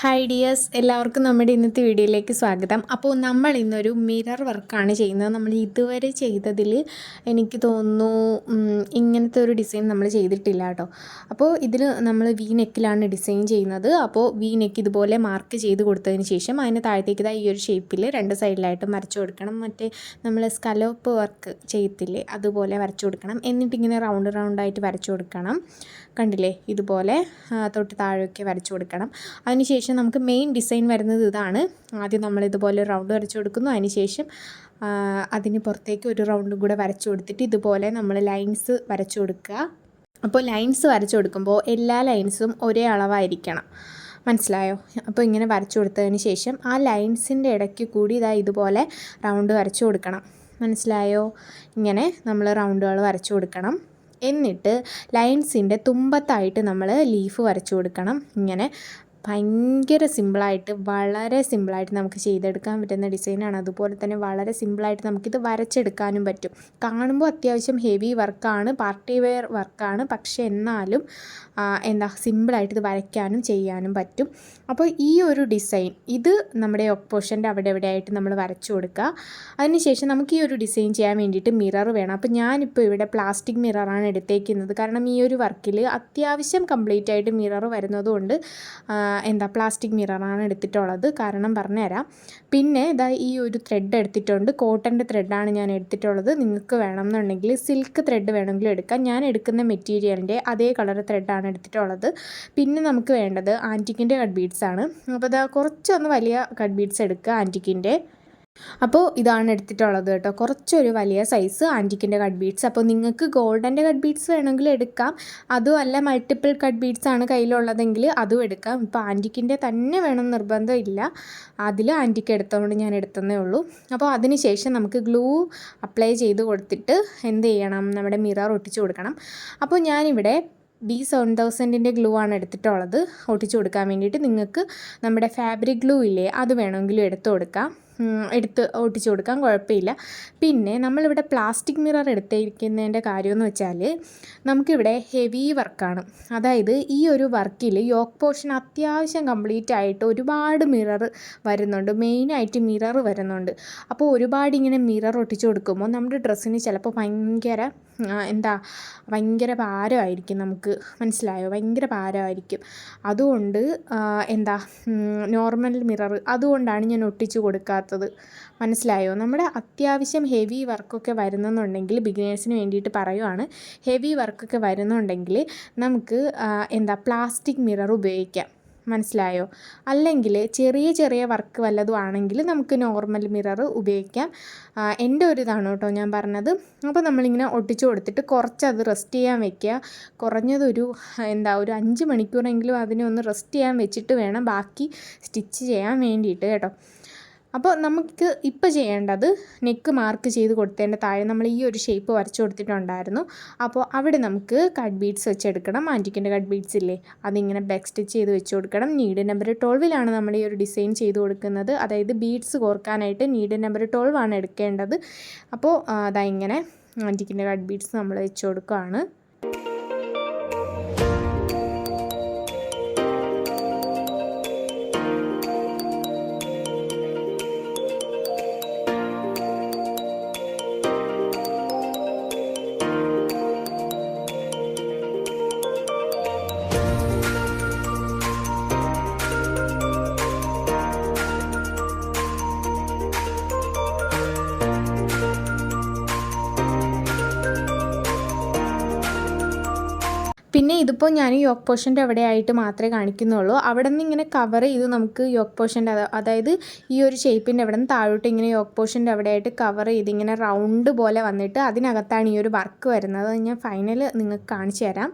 Hi dears എല്ലാവർക്കും നമ്മുടെ ഇന്നത്തെ വീഡിയോയിലേക്ക് സ്വാഗതം. അപ്പോൾ നമ്മൾ ഇന്നൊരു മിറർ വർക്കാണ് ചെയ്യുന്നത്. നമ്മൾ ഇതുവരെ ചെയ്തതിൽ എനിക്ക് തോന്നുന്നു ഇങ്ങനത്തെ ഒരു ഡിസൈൻ നമ്മൾ ചെയ്തിട്ടില്ല കേട്ടോ. അപ്പോൾ ഇതിൽ നമ്മൾ വി നെക്കിലാണ് ഡിസൈൻ ചെയ്യുന്നത്. അപ്പോൾ വി നെക്ക് ഇതുപോലെ മാർക്ക് ചെയ്ത് കൊടുത്തതിന് ശേഷം അതിന് താഴത്തേക്ക് ഈ ഒരു ഷേപ്പിൽ രണ്ട് സൈഡിലായിട്ട് വരച്ചു കൊടുക്കണം. മറ്റേ നമ്മൾ സ്കലോപ്പ് വർക്ക് ചെയ്യത്തില്ലേ അതുപോലെ വരച്ചു കൊടുക്കണം. എന്നിട്ട് ഇങ്ങനെ റൗണ്ട് റൗണ്ടായിട്ട് വരച്ചു കൊടുക്കണം. കണ്ടില്ലേ? ഇതുപോലെ തൊട്ട് താഴെയൊക്കെ വരച്ചു കൊടുക്കണം. അതിനുശേഷം നമുക്ക് മെയിൻ ഡിസൈൻ വരുന്നത് ഇതാണ്. ആദ്യം നമ്മൾ ഇതുപോലെ റൗണ്ട് വരച്ചു കൊടുക്കുന്നു. അതിനുശേഷം അതിന് പുറത്തേക്ക് ഒരു റൗണ്ടും കൂടെ വരച്ചു കൊടുത്തിട്ട് ഇതുപോലെ നമ്മൾ ലൈൻസ് വരച്ചു കൊടുക്കുക. അപ്പോൾ ലൈൻസ് വരച്ചു കൊടുക്കുമ്പോൾ എല്ലാ ലൈൻസും ഒരേ അളവായിരിക്കണം. മനസ്സിലായോ? അപ്പോൾ ഇങ്ങനെ വരച്ചു കൊടുത്തതിന് ശേഷം ആ ലൈൻസിന്റെ ഇടയ്ക്ക് കൂടി ഇതാ ഇതുപോലെ റൗണ്ട് വരച്ചു കൊടുക്കണം. മനസ്സിലായോ? ഇങ്ങനെ നമ്മൾ റൗണ്ടുകൾ വരച്ചു കൊടുക്കണം. എന്നിട്ട് ലൈൻസിന്റെ തുമ്പത്തായിട്ട് നമ്മൾ ലീഫ് വരച്ചു കൊടുക്കണം. ഇങ്ങനെ ഭയങ്കര സിമ്പിളായിട്ട് വളരെ സിമ്പിളായിട്ട് നമുക്ക് ചെയ്തെടുക്കാൻ പറ്റുന്ന ഡിസൈനാണ്. അതുപോലെ തന്നെ വളരെ സിമ്പിളായിട്ട് നമുക്കിത് വരച്ചെടുക്കാനും പറ്റും. കാണുമ്പോൾ അത്യാവശ്യം ഹെവി വർക്കാണ് പാർട്ടി വെയർ വർക്കാണ്. പക്ഷേ എന്നാലും എന്താ സിമ്പിളായിട്ട് ഇത് വരയ്ക്കാനും ചെയ്യാനും പറ്റും. അപ്പോൾ ഈ ഒരു ഡിസൈൻ ഇത് നമ്മുടെ ഒപ്പോഷന്റെ അവിടെ എവിടെയായിട്ട് നമ്മൾ വരച്ചു കൊടുക്കുക. അതിനുശേഷം നമുക്ക് ഈ ഒരു ഡിസൈൻ ചെയ്യാൻ വേണ്ടിയിട്ട് മിറർ വേണം. അപ്പോൾ ഞാനിപ്പോൾ ഇവിടെ പ്ലാസ്റ്റിക് മിററാണ് എടുത്തേക്കുന്നത്. കാരണം ഈ ഒരു വർക്കിൽ അത്യാവശ്യം കംപ്ലീറ്റ് ആയിട്ട് മിറർ വരുന്നതുകൊണ്ട് എന്താ പ്ലാസ്റ്റിക് മിററാണ് എടുത്തിട്ടുള്ളത്. കാരണം പറഞ്ഞുതരാം. പിന്നെ ഇതാ ഈ ഒരു ത്രെഡ് എടുത്തിട്ടുണ്ട്. കോട്ടന്റെ ത്രെഡാണ് ഞാൻ എടുത്തിട്ടുള്ളത്. നിങ്ങൾക്ക് വേണമെന്നുണ്ടെങ്കിൽ സിൽക്ക് ത്രെഡ് വേണമെങ്കിലും എടുക്കാം. ഞാൻ എടുക്കുന്ന മെറ്റീരിയലിന്റെ അതേ കളർ ത്രെഡാണ് എടുത്തിട്ടുള്ളത്. പിന്നെ നമുക്ക് വേണ്ടത് ആന്റിക്കിന്റെ കട്ട് ആണ്. അപ്പോൾ ഇതാ കുറച്ചൊന്ന് വലിയ കട്ട് ബീഡ്സ് എടുക്കുക ആന്റിക്കിന്റെ. അപ്പോൾ ഇതാണ് എടുത്തിട്ടുള്ളത് കേട്ടോ. കുറച്ചൊരു വലിയ സൈസ് ആന്റിക്കിന്റെ കട്ട് ബീഡ്സ്. അപ്പോൾ നിങ്ങൾക്ക് ഗോൾഡന്റെ കട്ട് ബീഡ്സ് വേണമെങ്കിൽ എടുക്കാം. അതും അല്ല മൾട്ടിപ്പിൾ കട്ട് ബീഡ്സ് ആണ് കയ്യിലുള്ളതെങ്കിൽ അതും എടുക്കാം. ഇപ്പോൾ ആന്റിക്കിന്റെ തന്നെ വേണം നിർബന്ധമില്ല അതിൽ ആന്റിക്ക് എടുത്തതുകൊണ്ട് ഞാൻ എടുത്തതേ ഉള്ളൂ. അപ്പോൾ അതിന് ശേഷം നമുക്ക് ഗ്ലൂ അപ്ലൈ ചെയ്ത് കൊടുത്തിട്ട് എന്ത് ചെയ്യണം? നമ്മുടെ മിറർ ഒട്ടിച്ച് കൊടുക്കണം. അപ്പോൾ ഞാനിവിടെ ബി സെവൻ തൗസൻഡിന്റെ ഗ്ലൂ ആണ് എടുത്തിട്ടുള്ളത്. ഒട്ടിച്ചു കൊടുക്കാൻ വേണ്ടിയിട്ട് നിങ്ങൾക്ക് നമ്മുടെ ഫാബ്രിക് ഗ്ലൂ ഇല്ലേ അത് വേണമെങ്കിലും എടുത്തു കൊടുക്കാം. എടുത്ത് ഒട്ടിച്ചു കൊടുക്കാൻ കുഴപ്പമില്ല. പിന്നെ നമ്മളിവിടെ പ്ലാസ്റ്റിക് മിറർ എടുത്തിരിക്കുന്നതിന്റെ കാര്യമെന്ന് വെച്ചാൽ നമുക്കിവിടെ ഹെവി വർക്കാണ്. അതായത് ഈ ഒരു വർക്കിൽ യോക്ക് പോർഷൻ അത്യാവശ്യം കംപ്ലീറ്റ് ആയിട്ട് ഒരുപാട് മിറർ വരുന്നുണ്ട്. മെയിനായിട്ട് മിറർ വരുന്നുണ്ട്. അപ്പോൾ ഒരുപാട് ഇങ്ങനെ മിറർ ഒട്ടിച്ചു കൊടുക്കുമ്പോൾ നമ്മുടെ ഡ്രസ്സിന് ചിലപ്പോൾ ഭയങ്കര എന്താ ഭയങ്കര ഭാരമായിരിക്കും നമുക്ക്. മനസ്സിലായോ? ഭയങ്കര ഭാരമായിരിക്കും. അതുകൊണ്ട് എന്താ നോർമൽ മിറർ അതുകൊണ്ടാണ് ഞാൻ ഒട്ടിച്ചു കൊടുക്കാത്തത്. മനസ്സിലായോ? നമ്മുടെ അത്യാവശ്യം ഹെവി വർക്കൊക്കെ വരുന്നെന്നുണ്ടെങ്കിൽ ബിഗിനേഴ്സിന് വേണ്ടിയിട്ട് പറയുവാണ്. ഹെവി വർക്കൊക്കെ വരുന്നുണ്ടെങ്കിൽ നമുക്ക് എന്താ പ്ലാസ്റ്റിക് മിറർ ഉപയോഗിക്കാം. മനസ്സിലായോ? അല്ലെങ്കിൽ ചെറിയ ചെറിയ വർക്ക് വല്ലതും ആണെങ്കിൽ നമുക്ക് നോർമൽ മിറർ ഉപയോഗിക്കാം. എന്റെ ഒരു ഇതാണ് കേട്ടോ ഞാൻ പറഞ്ഞത്. അപ്പോൾ നമ്മളിങ്ങനെ ഒട്ടിച്ചു കൊടുത്തിട്ട് കുറച്ച് അത് റെസ്റ്റ് ചെയ്യാൻ വെക്കുക. കുറഞ്ഞതൊരു എന്താ ഒരു അഞ്ച് മണിക്കൂറെങ്കിലും അതിനെ ഒന്ന് റെസ്റ്റ് ചെയ്യാൻ വെച്ചിട്ട് വേണം ബാക്കി സ്റ്റിച്ച് ചെയ്യാൻ വേണ്ടിയിട്ട് കേട്ടോ. അപ്പോൾ നമുക്ക് ഇപ്പോൾ ചെയ്യേണ്ടത് നെക്ക് മാർക്ക് ചെയ്ത് കൊടുത്തതിന്റെ താഴെ നമ്മൾ ഈ ഒരു ഷേപ്പ് വരച്ചു കൊടുത്തിട്ടുണ്ടായിരുന്നു. അപ്പോൾ അവിടെ നമുക്ക് കട്ട് ബീഡ്സ് വെച്ചെടുക്കണം. ആന്റിക്കിന്റെ കട്ട് ബീഡ്സ് ഇല്ലേ? അതിങ്ങനെ ബാക്ക് സ്റ്റിച്ച് ചെയ്ത് വെച്ച് കൊടുക്കണം. നീഡ് നമ്പർ ട്വൽവിലാണ് നമ്മൾ ഈ ഒരു ഡിസൈൻ ചെയ്ത് കൊടുക്കുന്നത്. അതായത് ബീഡ്സ് കോർക്കാനായിട്ട് നീഡ് നമ്പർ ട്വൽവ് ആണ് എടുക്കേണ്ടത്. അപ്പോൾ അതാ ഇങ്ങനെ ആന്റിക്കിന്റെ കട്ട് ബീഡ്സ് നമ്മൾ വെച്ച് കൊടുക്കുകയാണ് പിന്നെ ഇതിപ്പോൾ ഞാൻ യോക്ക് പോർഷന്റെ അവിടെ ആയിട്ട് മാത്രമേ കാണിക്കുന്നുള്ളൂ. അവിടെ നിന്ന് ഇങ്ങനെ കവർ ചെയ്ത് നമുക്ക് യോക്ക് പോർഷന്റെ അതായത് ഈ ഒരു ഷേപ്പിന്റെ അവിടെ നിന്ന് താഴോട്ട് ഇങ്ങനെ യോക്ക് പോർഷന്റെ അവിടെ ആയിട്ട് കവർ ചെയ്ത് ഇങ്ങനെ റൗണ്ട് പോലെ വന്നിട്ട് അതിനകത്താണ് ഈ ഒരു വർക്ക് വരുന്നത്. ഞാൻ ഫൈനൽ നിങ്ങൾക്ക് കാണിച്ചു തരാം.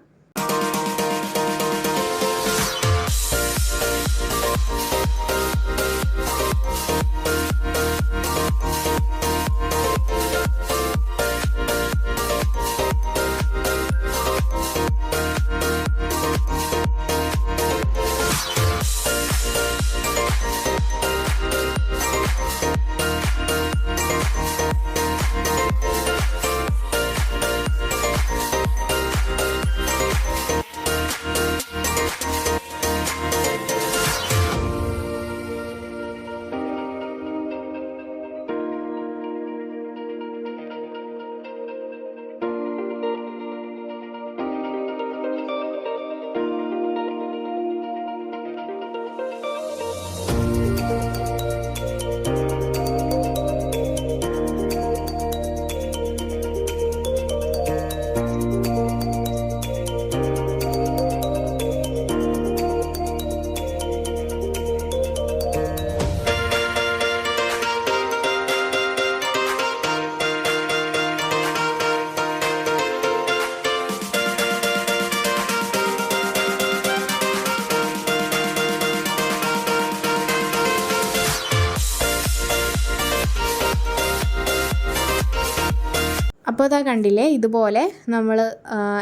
അപ്പോൾ അതാ കണ്ടില്ലേ? ഇതുപോലെ നമ്മൾ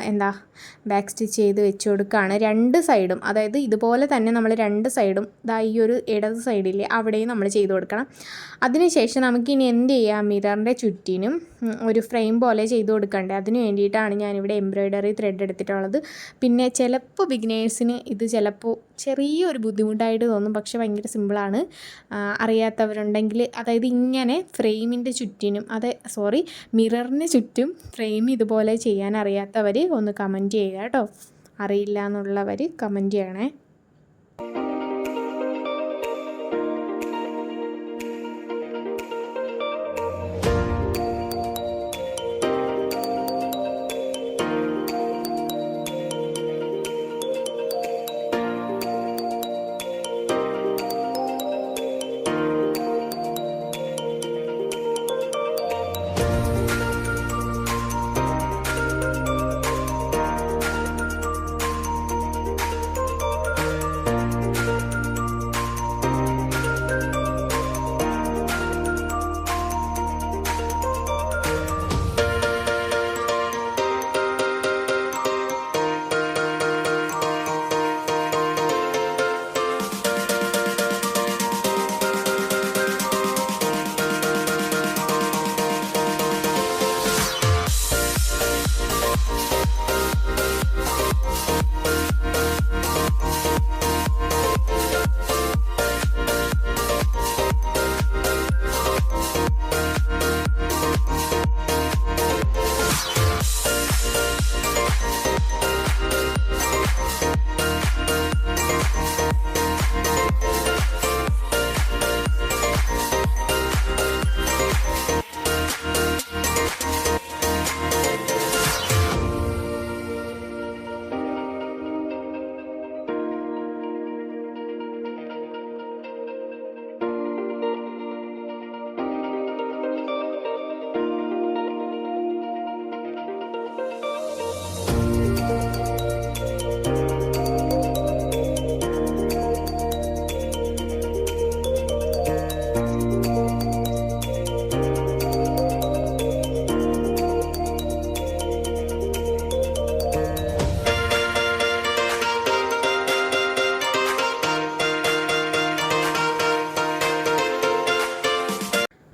എന്താ ബാക്ക് സ്റ്റിച്ച് ചെയ്ത് വെച്ച് കൊടുക്കുകയാണ് രണ്ട് സൈഡും അതായത് ഇതുപോലെ തന്നെ നമ്മൾ രണ്ട് സൈഡും ഇതാ ഈ ഒരു ഇടത് സൈഡില്ലേ അവിടെയും നമ്മൾ ചെയ്ത് കൊടുക്കണം. അതിനുശേഷം നമുക്കിനി എന്ത് ചെയ്യാം? മിററിന്റെ ചുറ്റിനും ഒരു ഫ്രെയിം പോലെ ചെയ്ത് കൊടുക്കണ്ടേ. അതിന് വേണ്ടിയിട്ടാണ് ഞാനിവിടെ എംബ്രോയ്ഡറി ത്രെഡ് എടുത്തിട്ടുള്ളത്. പിന്നെ ചിലപ്പോൾ ബിഗിനേഴ്സിന് ഇത് ചിലപ്പോൾ ചെറിയൊരു ബുദ്ധിമുട്ടായിട്ട് തോന്നും. പക്ഷെ ഭയങ്കര സിമ്പിളാണ് അറിയാത്തവരുണ്ടെങ്കിൽ അതായത് ഇങ്ങനെ ഫ്രെയിമിന്റെ ചുറ്റിനും അതെ സോറി മിററിന് ചുറ്റും ഫ്രെയിം ഇതുപോലെ ചെയ്യാൻ അറിയാത്തവർ ഒന്ന് കമന്റ് ചെയ്യുക കേട്ടോ. അറിയില്ല എന്നുള്ളവർ കമന്റ് ചെയ്യണേ.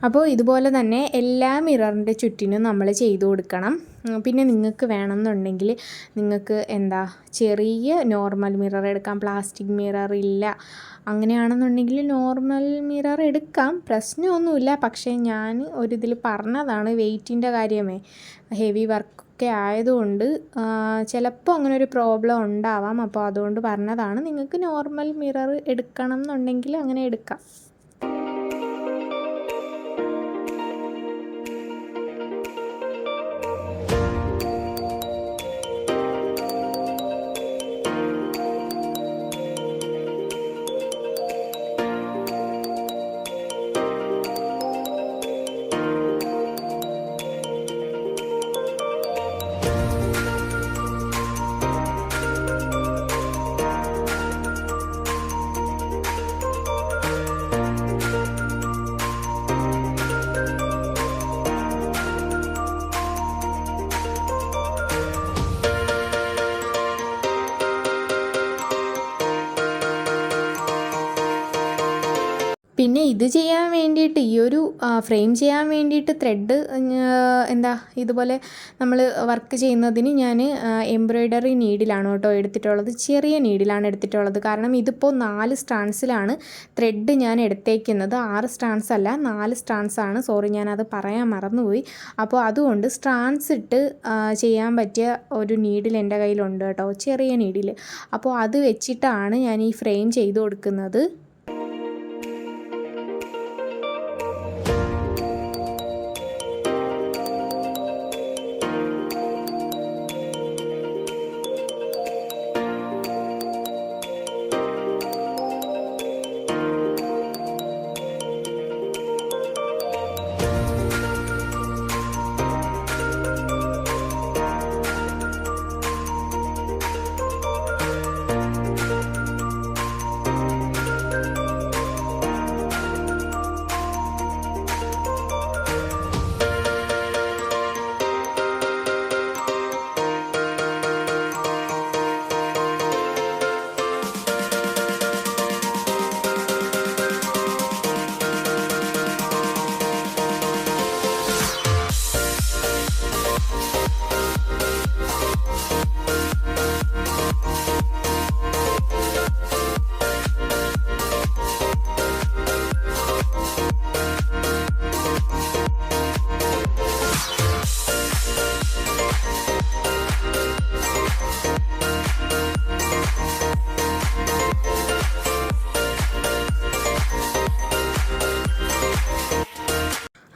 അപ്പോൾ ഇതുപോലെ തന്നെ എല്ലാ മിററിന്റെ ചുറ്റിനും നമ്മൾ ചെയ്തു കൊടുക്കണം. പിന്നെ നിങ്ങൾക്ക് വേണമെന്നുണ്ടെങ്കിൽ നിങ്ങൾക്ക് എന്താ ചെറിയ നോർമൽ മിറർ എടുക്കാം. പ്ലാസ്റ്റിക് മിറർ ഇല്ല. അങ്ങനെയാണെന്നുണ്ടെങ്കിൽ നോർമൽ മിറർ എടുക്കാം. പ്രശ്നമൊന്നുമില്ല. പക്ഷേ ഞാൻ ഒരിതിൽ പറഞ്ഞതാണ് വെയിറ്റിന്റെ കാര്യമേ. ഹെവി വർക്ക് ഒക്കെ ആയതുകൊണ്ട് ചിലപ്പോൾ അങ്ങനെ ഒരു പ്രോബ്ലം ഉണ്ടാവാം. അപ്പോൾ അതുകൊണ്ട് പറഞ്ഞതാണ് നിങ്ങൾക്ക് നോർമൽ മിറർ എടുക്കണം എന്നുണ്ടെങ്കിൽ അങ്ങനെ എടുക്കാം. പിന്നെ ഇത് ചെയ്യാൻ വേണ്ടിയിട്ട് ഈ ഒരു ഫ്രെയിം ചെയ്യാൻ വേണ്ടിയിട്ട് ത്രെഡ് എന്താ ഇതുപോലെ നമ്മൾ വർക്ക് ചെയ്യുന്നതിന് ഞാൻ എംബ്രോയ്ഡറി നീഡിലാണ് കേട്ടോ എടുത്തിട്ടുള്ളത്. ചെറിയ നീഡിലാണ് എടുത്തിട്ടുള്ളത്. കാരണം ഇതിപ്പോൾ നാല് സ്റ്റാൻസിലാണ് ത്രെഡ് ഞാൻ എടുത്തേക്കുന്നത്. ആറ് സ്റ്റാൻസ് അല്ല നാല് സ്റ്റാൻസ് ആണ്. സോറി ഞാനത് പറയാൻ മറന്നുപോയി. അപ്പോൾ അതുകൊണ്ട് സ്റ്റാൻസ് ഇട്ട് ചെയ്യാൻ പറ്റിയ ഒരു നീഡിൽ എന്റെ കയ്യിലുണ്ട് കേട്ടോ. ചെറിയ നീഡിൽ അപ്പോൾ അത് വെച്ചിട്ടാണ് ഞാൻ ഈ ഫ്രെയിം ചെയ്ത് കൊടുക്കുന്നത്.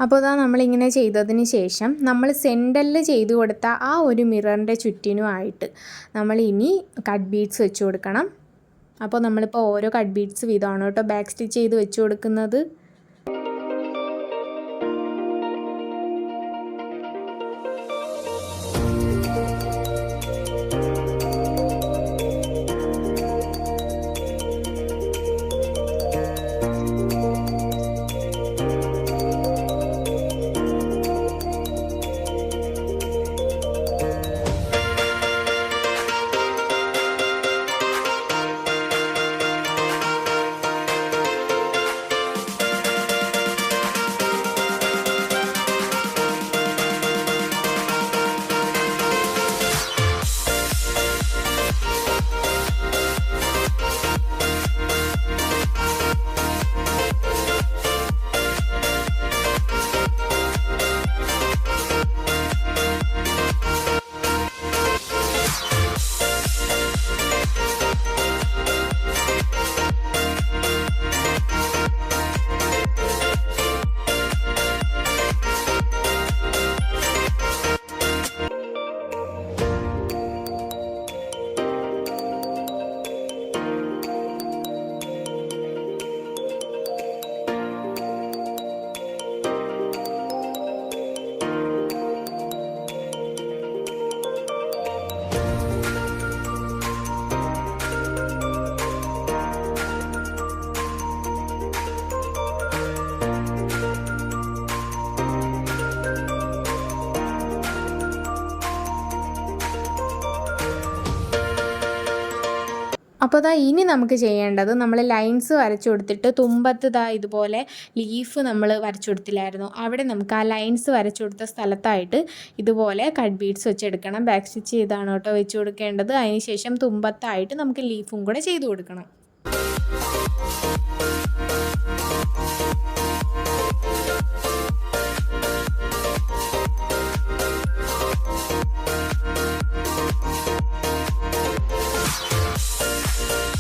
അപ്പോൾ ഇതാ നമ്മളിങ്ങനെ ചെയ്തതിന് ശേഷം നമ്മൾ സെന്ററിൽ ചെയ്തു കൊടുത്ത ആ ഒരു മിററിന്റെ ചുറ്റിനുമായിട്ട് നമ്മൾ ഇനി കട്ട് ബീഡ്സ് വെച്ച് കൊടുക്കണം. അപ്പോൾ നമ്മളിപ്പോൾ ഓരോ കട്ട് ബീഡ്സ് വീതമാണ് കേട്ടോ. ബാക്ക് സ്റ്റിച്ച് ചെയ്ത് വെച്ച് കൊടുക്കുന്നത്. അപ്പോൾ ദാ ഇനി നമുക്ക് ചെയ്യേണ്ടത് നമ്മൾ ലൈൻസ് വരച്ചു കൊടുത്തിട്ട് തുമ്പത്ത് ദാ ഇതുപോലെ ലീഫ് നമ്മൾ വരച്ചു കൊടുത്തില്ലായിരുന്നു. അവിടെ നമുക്ക് ആ ലൈൻസ് വരച്ചു കൊടുത്ത സ്ഥലത്തായിട്ട് ഇതുപോലെ കട്ട് ബീഡ്സ് വെച്ചെടുക്കണം ബാക്ക് സ്റ്റിച്ച് ചെയ്താണ് കേട്ടോ വെച്ച് കൊടുക്കേണ്ടത്. അതിന് ശേഷം തുമ്പത്തായിട്ട് നമുക്ക് ലീഫും കൂടെ ചെയ്തു കൊടുക്കണം.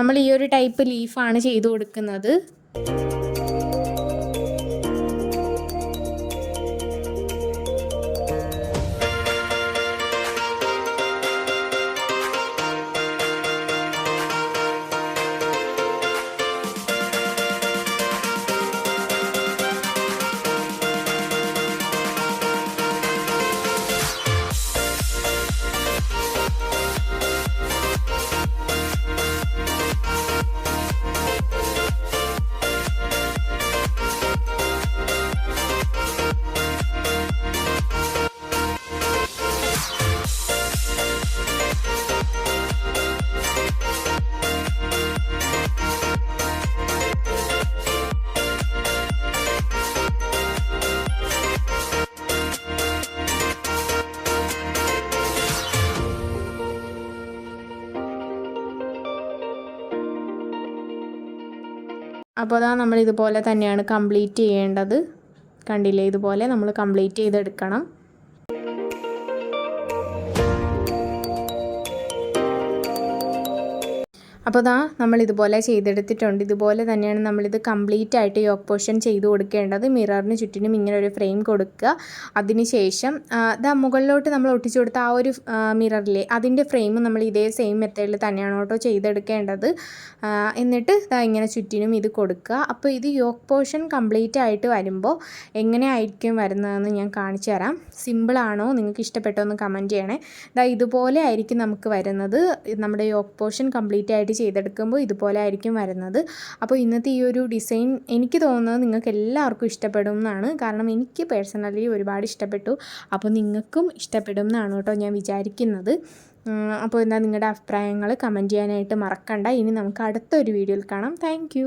നമ്മൾ ഈ ഒരു ടൈപ്പ് ലീഫാണ് ചെയ്തു കൊടുക്കുന്നത്. അപ്പോൾ അതാ നമ്മൾ ഇതുപോലെ തന്നെയാണ് കംപ്ലീറ്റ് ചെയ്യേണ്ടത്. കണ്ടില്ലേ? ഇതുപോലെ നമ്മൾ കംപ്ലീറ്റ് ചെയ്തെടുക്കണം. അപ്പോൾ ദാ നമ്മൾ ഇതുപോലെ ചെയ്തെടുത്തിട്ടുണ്ട്. ഇതുപോലെ തന്നെയാണ് നമ്മളിത് കംപ്ലീറ്റ് ആയിട്ട് യോക്ക് പോർഷൻ ചെയ്ത് കൊടുക്കേണ്ടത്. മിററിന് ചുറ്റിനും ഇങ്ങനെ ഒരു ഫ്രെയിം കൊടുക്കുക. അതിനുശേഷം ദാ മുകളിലോട്ട് നമ്മൾ ഒട്ടിച്ചു കൊടുത്ത ആ ഒരു മിററിലെ അതിന്റെ ഫ്രെയിം നമ്മൾ ഇതേ സെയിം മെത്തേഡിൽ തന്നെയാണ് കേട്ടോ ചെയ്തെടുക്കേണ്ടത്. എന്നിട്ട് ദാ ഇങ്ങനെ ചുറ്റിനും ഇത് കൊടുക്കുക. അപ്പോൾ ഇത് യോക്ക് പോർഷൻ കംപ്ലീറ്റ് ആയിട്ട് വരുമ്പോൾ എങ്ങനെ എങ്ങനെയായിരിക്കും വരുന്നതെന്ന് ഞാൻ കാണിച്ചു തരാം. സിമ്പിളാണോ നിങ്ങൾക്ക് ഇഷ്ടപ്പെട്ടോ എന്ന് കമന്റ് ചെയ്യണേ. ദാ ഇതുപോലെ ആയിരിക്കും നമുക്ക് വരുന്നത്. നമ്മുടെ യോക്ക് പോർഷൻ കംപ്ലീറ്റ് ആയിട്ട് ചെയ്തെടുക്കുമ്പോൾ ഇതുപോലെ ആയിരിക്കും വരുന്നത്. അപ്പോൾ ഇന്നത്തെ ഈ ഒരു ഡിസൈൻ എനിക്ക് തോന്നുന്നത് നിങ്ങൾക്ക് എല്ലാവർക്കും ഇഷ്ടപ്പെടും എന്നാണ്. കാരണം എനിക്ക് പേഴ്സണലി ഒരുപാട് ഇഷ്ടപ്പെട്ടു. അപ്പോൾ നിങ്ങൾക്കും ഇഷ്ടപ്പെടും എന്നാണ് കേട്ടോ ഞാൻ വിചാരിക്കുന്നത്. അപ്പോൾ എന്താ നിങ്ങളുടെ അഭിപ്രായങ്ങൾ കമന്റ് ചെയ്യാനായിട്ട് മറക്കണ്ട. ഇനി നമുക്ക് അടുത്തൊരു വീഡിയോയിൽ കാണാം. താങ്ക്